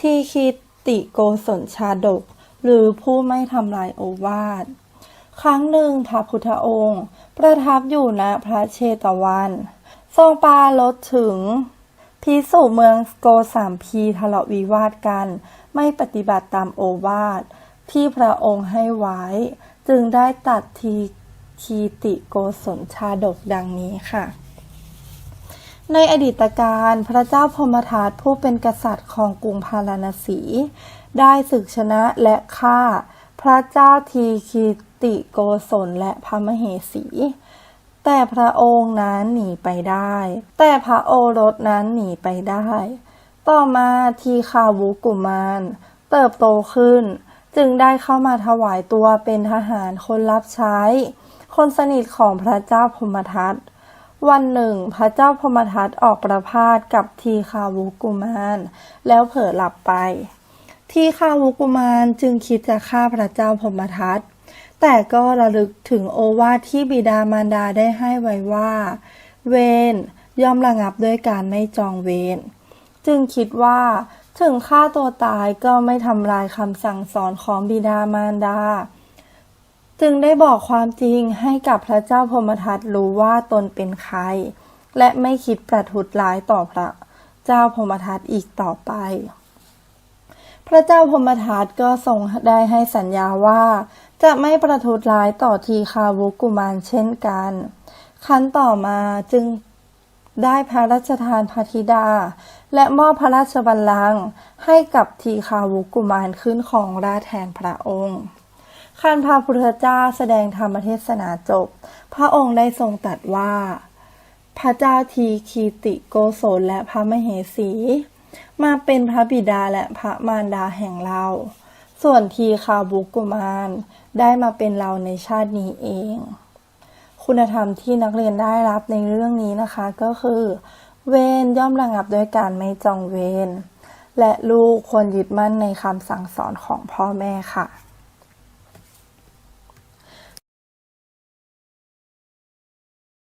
ที่คิติโกศลชาดก หรือผู้ไม่ทำลายโอวาท ครั้งหนึ่งพระพุทธองค์ ประทับอยู่ณพระเชตวัน ทรงปารถถึงพิสุเมืองโกสามพีทะเลาะวิวาทกัน ไม่ปฏิบัติตามโอวาท ที่พระองค์ให้ไว้ จึงได้ตัดทีคีติโกศลชาดกดังนี้ค่ะ ในอดีตการพระเจ้าพมทัตผู้เป็นกษัตริย์ของกรุงพาราณสี ได้ศึกชนะและฆ่า พระเจ้าทีคีติโกศลและพระมเหสี แต่พระองค์นั้นหนีไปได้ แต่พระโอรสนั้นหนีไปได้ ต่อมาทีคาวุกุมาร เติบโตขึ้น จึงได้เข้ามาถวายตัวเป็นทหารคนรับใช้ คนสนิทของพระเจ้าพมทัต วันหนึ่ง พระเจ้าพมทัตออกประพาสกับทีคาวุกุมาร แล้วเผลอหลับไป ทีคาวุกุมารจึงคิดจะฆ่าพระเจ้าพมทัตแต่ก็ระลึกถึงโอวาทที่บิดามารดาได้ให้ไว้ว่า เวรย่อมระงับด้วยการไม่จองเวรจึงคิดว่าถึงฆ่าตัวตายก็ไม่ทำลายคำสั่งสอนของบิดามารดา จึงได้บอกความจริงให้กับพระเจ้าพมทัตรู้ว่าตนเป็นใคร และไม่คิดประทุษร้ายต่อพระเจ้าพมทัตอีกต่อไป พระเจ้าพมทัตก็ทรงได้ให้สัญญาว่า จะไม่ประทุษร้ายต่อทีคาวุกุมารเช่นกัน ขั้นต่อมาจึงได้พระราชทานพระธิดา และมอบพระราชบัลลังก์ให้กับทีคาวุกุมารขึ้นของราชแทนพระองค์ ขันพระพุทธเจ้าแสดงธรรมเทศนาจบ พระองค์ได้ทรงตรัสว่า พระเจ้าทีคีติโกศลและพระมเหสี มาเป็นพระบิดาและพระมารดาแห่งเรา ส่วนทีคาบุกุมารได้มาเป็นเราในชาตินี้เอง คุณธรรมที่นักเรียนได้รับในเรื่องนี้นะคะก็คือ เวรย่อมระงับด้วยการไม่จองเวรและลูกควรยึดมั่นในคำสั่งสอนของพ่อแม่ค่ะ